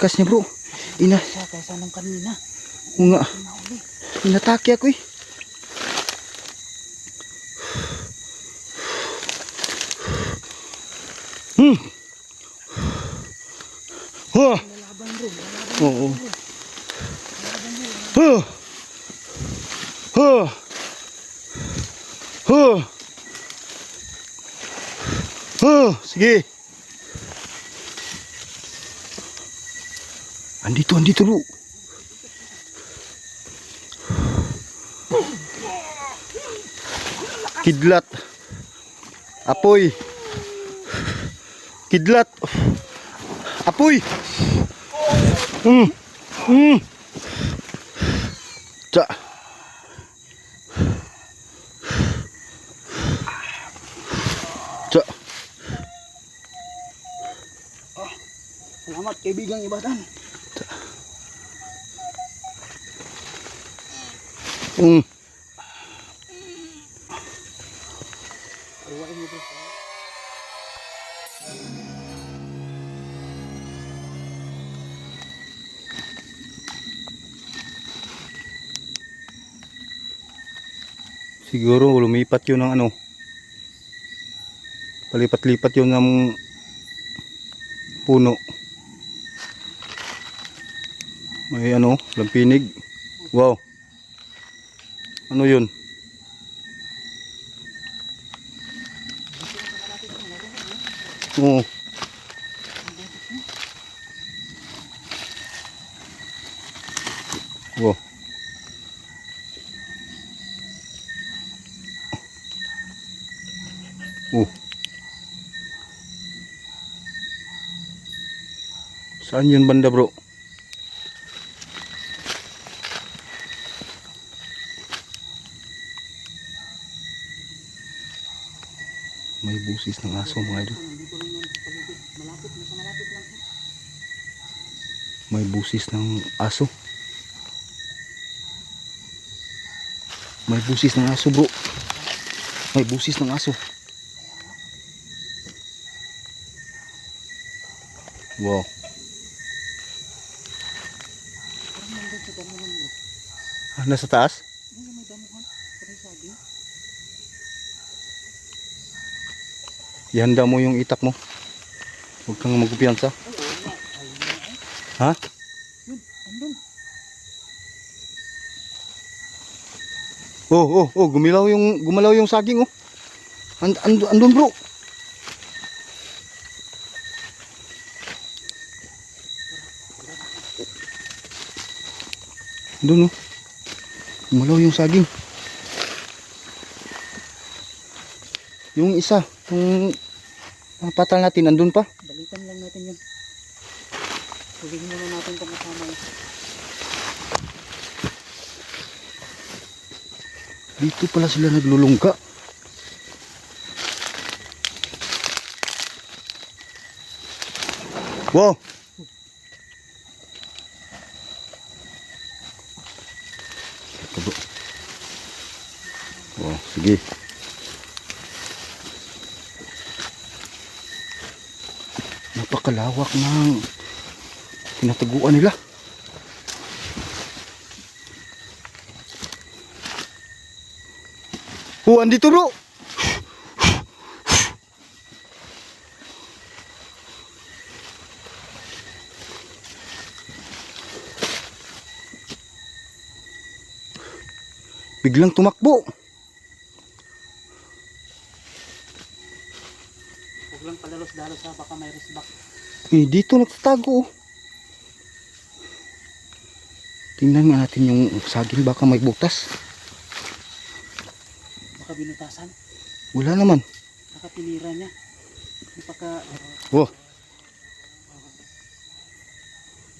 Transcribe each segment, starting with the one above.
Lakas niya bro. Ina, kaysa nung kanina. oo nga. Inatake ako eh. Hmm. Huh. Lalaban bro. Lalaban Oo. Huh. Huh. Huh. Huh. Sige. Andito, andito bro. Kidlat. Apoy. Kidlat. Apoy. Hmm. Hmm. Tsa. Tsa. Salamat kaibigang ibadan. Bro. Siguro lumipat yun ng ano. Palipat-lipat yun ng puno. May ano, lampinig. Wow. Ano yun? Oo. Wow. Oh. Saan yun banda bro? Busis ng aso mga idol. May busis ng aso. May busis ng aso bro. May busis ng aso. Wow. Ah, nasa taas? May damuhan. Parang sabi. Ihanda mo yung itak mo. Huwag kang magkumpiyansa. Ha? Oh, oh, oh, gumilaw yung gumalaw yung saging oh. And, and, andun bro. Andun oh. Gumalaw yung saging. Yung isa, yung ah, patal natin andun pa. Balikan lang natin yun. Hulihin muna natin itong kasama yun. Dito pala sila naglulungga. Wow! Wow, sige. Napakalawak ng tinataguan nila. Oh, andito bro. Biglang tumakbo. Huwag lang palalos-dalos ha. Baka may resback. Eh, dito nagtatago. oh. Tingnan nga natin yung saging baka may butas. Baka binutasan. Wala naman. Baka pinira niya. Napaka... Oh,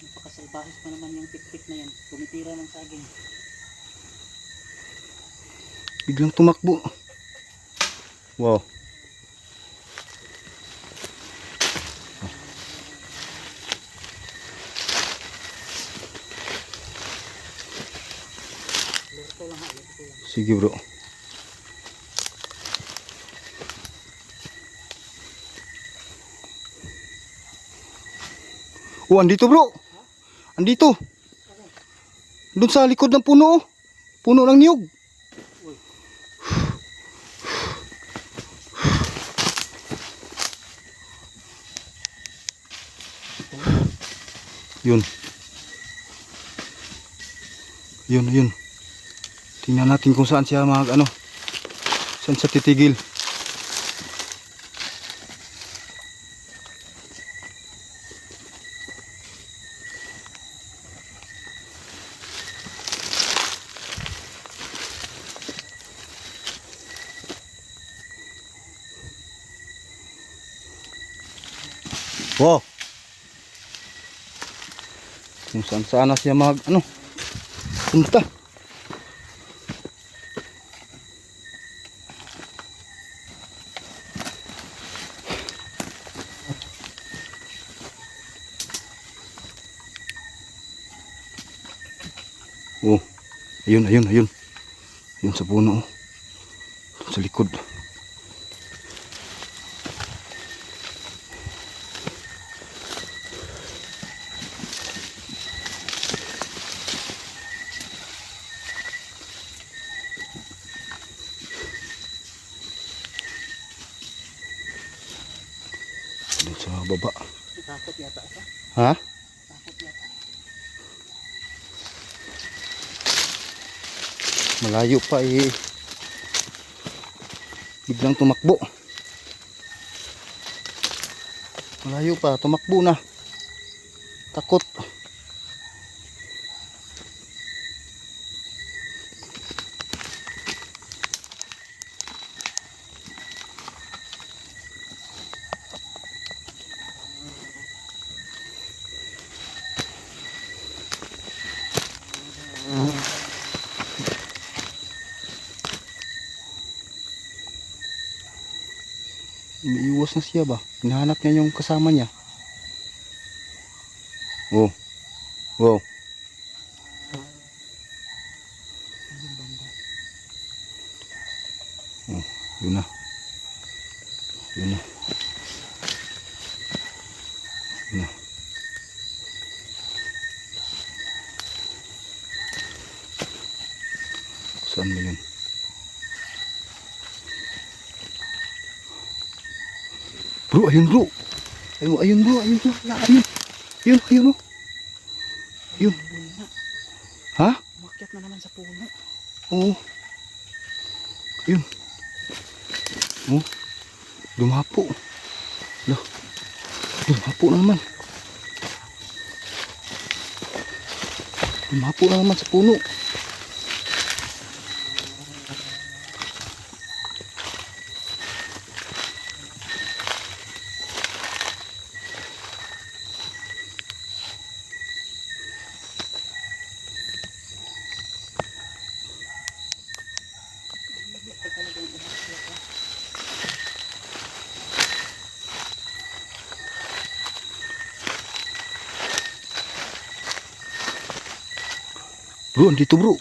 Napakasalbahis pa naman yung tik-tik na yan. Tumitira ng saging. biglang tumakbo. Wow. Lurto lang ha. Lurto lang. Sige bro. Oh, andito bro. Andito. Doon sa likod ng puno. oh. Puno ng niyog. Yun. Yun, yun. Tingnan natin kung saan siya mag ano. Saan siya titigil. Wow. Kung saan saan na siya mag ano. Punta. Oh, ayun, ayun, ayun. Ayun sa puno. oh. Sa likod. Doon sa baba. Ha? Takot yata. Malayo pa eh. Biglang tumakbo. Malayo pa, tumakbo na. Takot. Umiiwas na siya ba? Hinahanap niya yung kasama niya. Oh. Wow. Oh, yun na. Yun na. Yun na. Saan ba yun? Bro, ayun bro. Ayun, ayun bro, ayun bro. Ayun, ayun. Ayun, ayun bro. Yun. Yun nga. Ha? Umakyat na naman sa puno. Oo. Ayun. Oh. Lumapo. Lo. Lumapo na naman. Lumapo na naman sa puno. Bro, andito bro.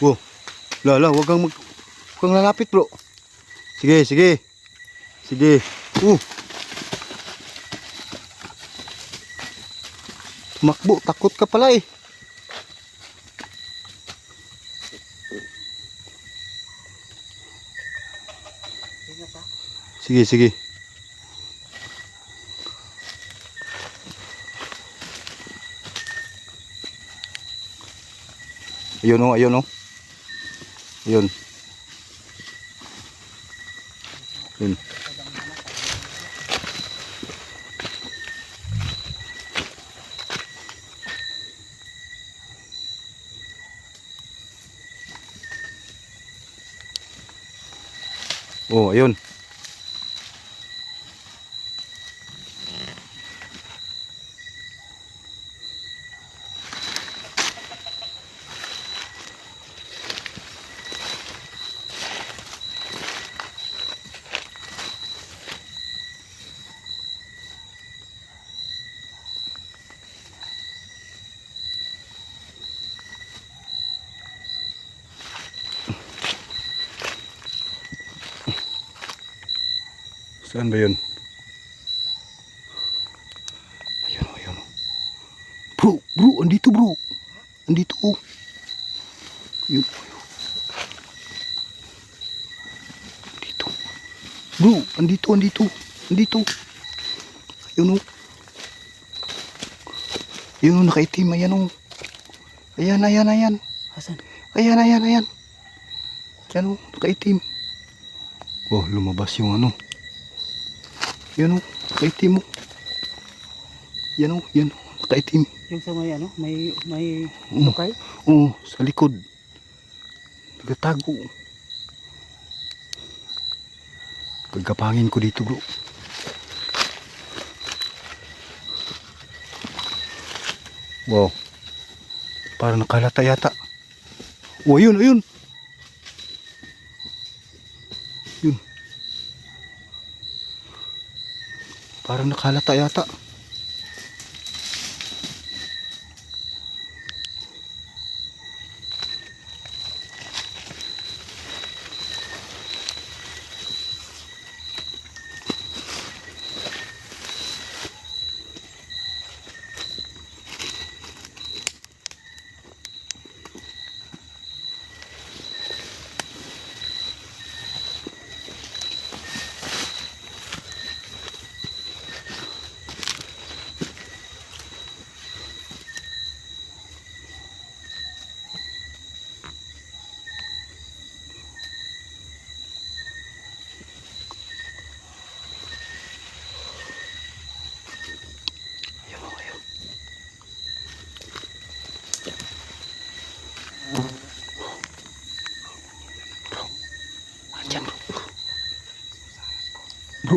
Wow. Lala, wag kang mag wag kang lalapit, bro. Sige, sige. Sige. Uh. Tumakbo, takot ka pala eh. Sige, sige. Ayun oh, ayun oh. Ayun. Ayun. Oh, ayun. Saan ba yun? Ayun, oh, ayun. oh. Bro, bro, andito bro. Andito. Yun, oh, yun. Andito. Bro, andito, andito. Andito. Ayun oh. Ayun oh, nakaitim. Ayan oh. Ayan, ayan, ayan. Asan? Ayan, ayan, ayan. Yan o, nakaitim. Oh, lumabas yung ano. Yan o, nakaitim o. Yan o, yan o, nakaitim. Yung sa may ano, may may Mm. lukay? Oo, sa likod. Nagatago. Gagapangin ko dito bro. Wow. Parang nakalata yata. Oh, ayun, ayun. Yun. Parang nakalata yata.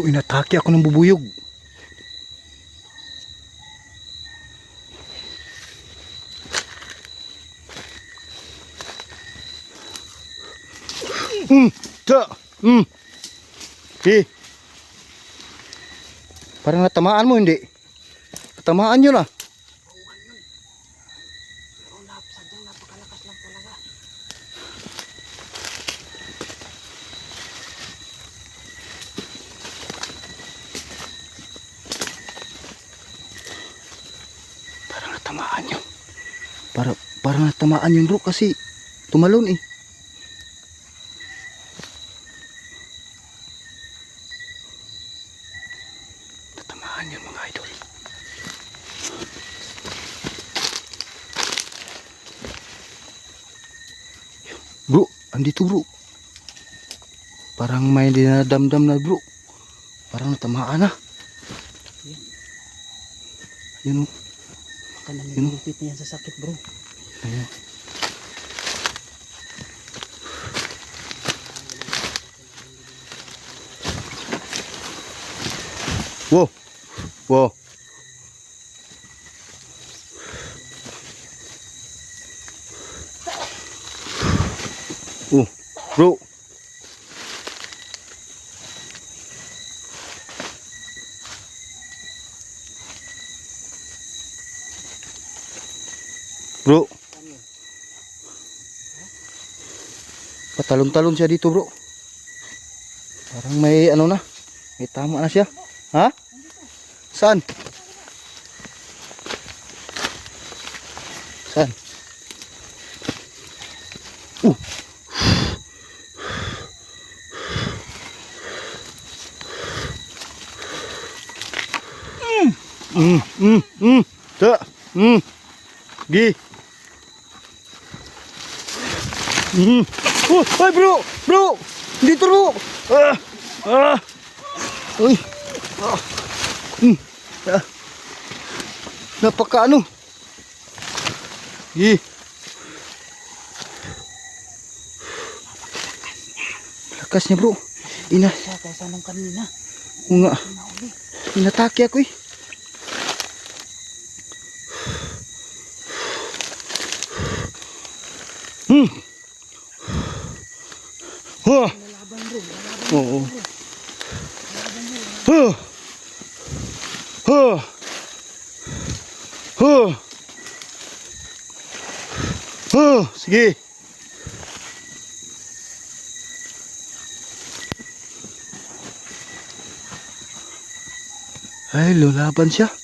Inatake ako ng bubuyog. Hmm, ta, hmm. Eh. Parang natamaan mo, hindi? Natamaan yun ah. Oh, nap, sadyang napakalakas lang talaga. Parang natamaan yun. Para, parang natamaan yun bro kasi tumalon eh. Natamaan yun mga idol. Yun. Bro, andito bro. Parang may dinadamdam na bro. Parang natamaan na. Yun oh. Baka nang Yun. nagulpit na yan sa sakit bro. Ayan. Wow. Wow. Oh, bro. Patalon-talon siya dito, bro. Parang may ano na. May tama na siya. Ha? Saan? Saan? Uh. Mm, mm, mm. Ta. Mm. Gi. Mm. Oh, ay bro, bro. Dito bro. Ah. Ah. Uy. Ah. Mm. Ah. Napaka ano. Gi. Lakas niya bro. Ina, kaysa nung kanina. oo nga. Inatake ako eh. Hmm. Lalaban Oo. Huh. Huh. Huh. Huh. Sige. Ay, lulaban siya.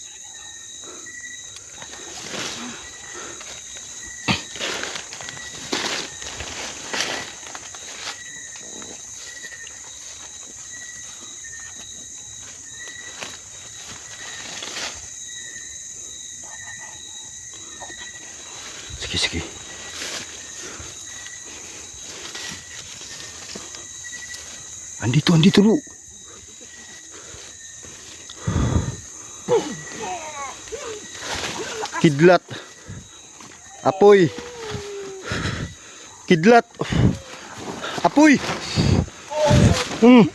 Sige, sige. Andito, andito, Lu. Kidlat. Apoy. Kidlat. Apoy. Hmm.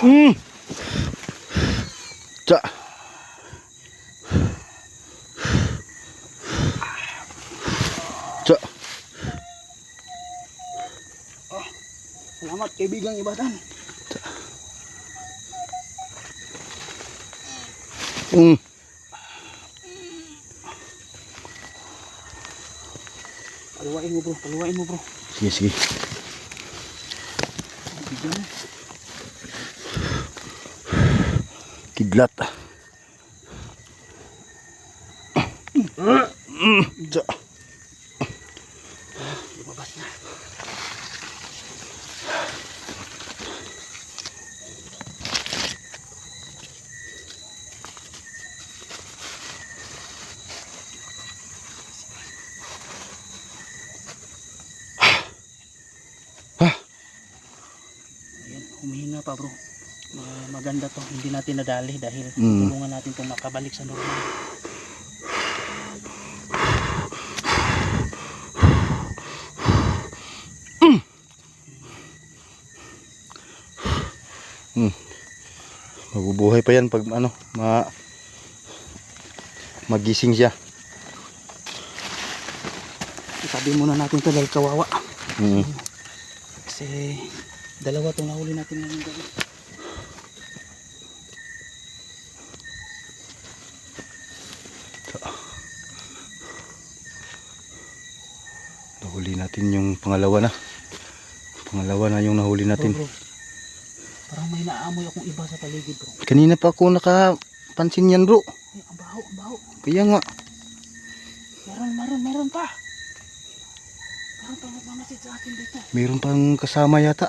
Hmm. Kaibigang ibatan. Hmm. Paluwain mo bro, paluwain mo bro. Sige, sige. Bigyan mo. Kidlat. Humihinga pa bro. Ma- maganda to, hindi natin nadali dahil Mm. tulungan natin itong makabalik sa normal. Mabubuhay pa yan pag ano, ma magising siya. Itabi muna natin ito dahil kawawa. Mm. Kasi dalawa itong nahuli natin ngayong gabi. Nahuli natin yung pangalawa na. Pangalawa na yung nahuli natin. Bro, bro. Parang may naamoy akong iba sa paligid bro. Kanina pa ako nakapansin yan bro. Ay, ang baho, ang baho. Kaya nga. Meron, meron, meron pa. Meron pa nagmamasid sa akin dito. Mayroon pang kasama yata.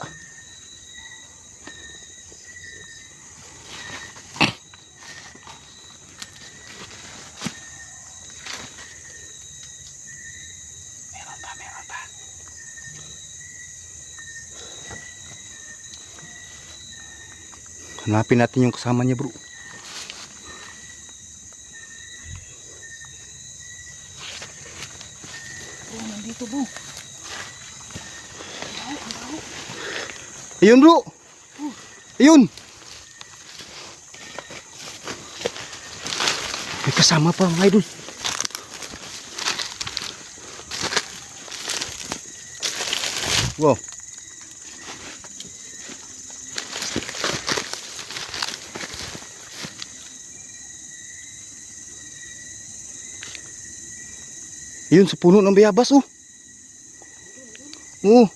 Hanapin natin yung kasama niya bro. Bro, nandito bro. Ayun bro. Ayun. May kasama pa mga idol. Wow. Yun sa puno ng bayabas oh. Mo.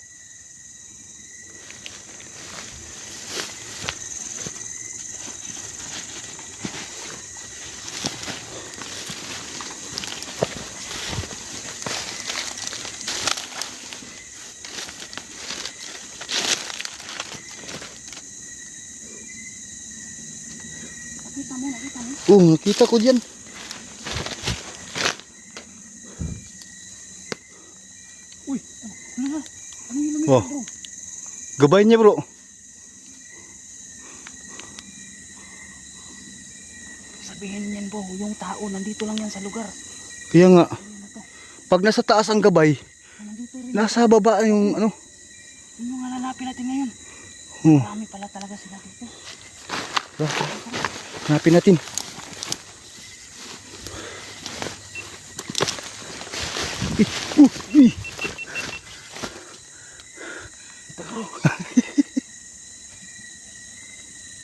Oh, nakita ko diyan. Uy, oh, ano na? Ano yung Wow. bro? Gabay niya bro. Sabihin niyan bro, yung tao nandito lang yan sa lugar. Kaya nga, Ano pag nasa taas ang gabay, nasa baba yung ano. Yun yung hanapin natin ngayon. Oh, Marami pala talaga sila dito. hanapin natin.